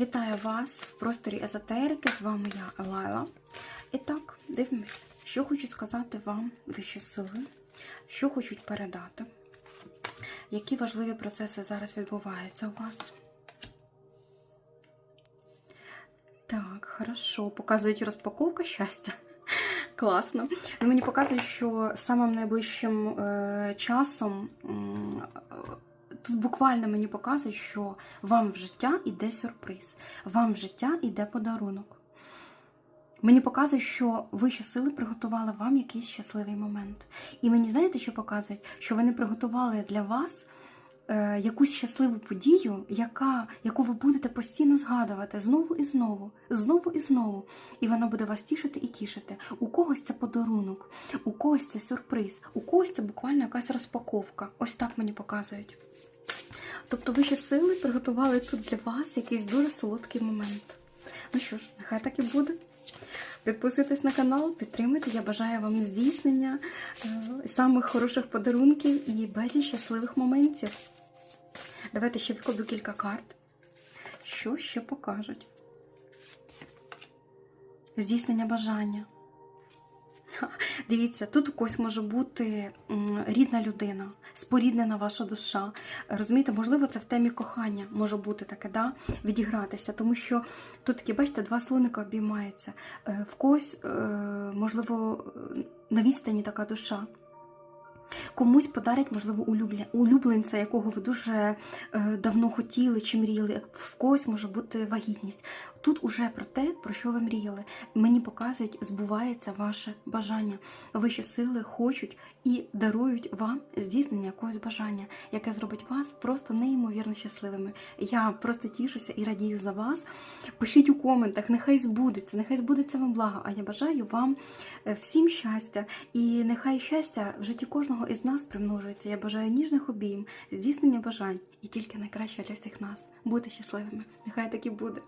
Вітаю вас в просторі езотерики. З вами я Лайла. І так, дивимось, що хочу сказати вам вищі сили, що хочуть передати, які важливі процеси зараз відбуваються у вас. Так, хорошо. Показують розпаковка щастя. Класно. Ну, мені показують, що самим найближчим е, часом е, тут буквально мені показує, що вам в життя йде сюрприз, вам в життя йде подарунок. Мені показує, що вищі сили приготували вам якийсь щасливий момент. І мені знаєте, що показують? Що вони приготували для вас е, якусь щасливу подію, яка, яку ви будете постійно згадувати знову і знову, знову і знову. І вона буде вас тішити і тішити. У когось це подарунок, у когось це сюрприз, у когось це буквально якась розпаковка. Ось так мені показують. Тобто вищі сили приготували тут для вас якийсь дуже солодкий момент. Ну що ж, нехай так і буде. Підписуйтесь на канал, підтримуйте. Я бажаю вам здійснення е, самих хороших подарунків і безліч щасливих моментів. Давайте ще викладу кілька карт. Що ще покажуть? Здійснення бажання. Дивіться, тут у когось може бути рідна людина, споріднена ваша душа. Розумієте, можливо, це в темі кохання може бути таке, да? відігратися, тому що тут такі, бачите, два слоника обіймаються. Е, В когось, е, можливо, е, на відстані така душа. Комусь подарять, можливо, улюбленця, якого ви дуже е, давно хотіли чи мріяли. В когось може бути вагітність. Тут уже про те, про що ви мріяли. Мені показують, збувається ваше бажання. Вищі сили хочуть і дарують вам здійснення якогось бажання, яке зробить вас просто неймовірно щасливими. Я просто тішуся і радію за вас. Пишіть у коментах, нехай збудеться, нехай збудеться вам благо. А я бажаю вам е, всім щастя, і нехай щастя в житті кожного із нас примножується. Я бажаю ніжних обійм, здійснення бажань і тільки найкраще для всіх нас. Бути щасливими. Нехай так і буде.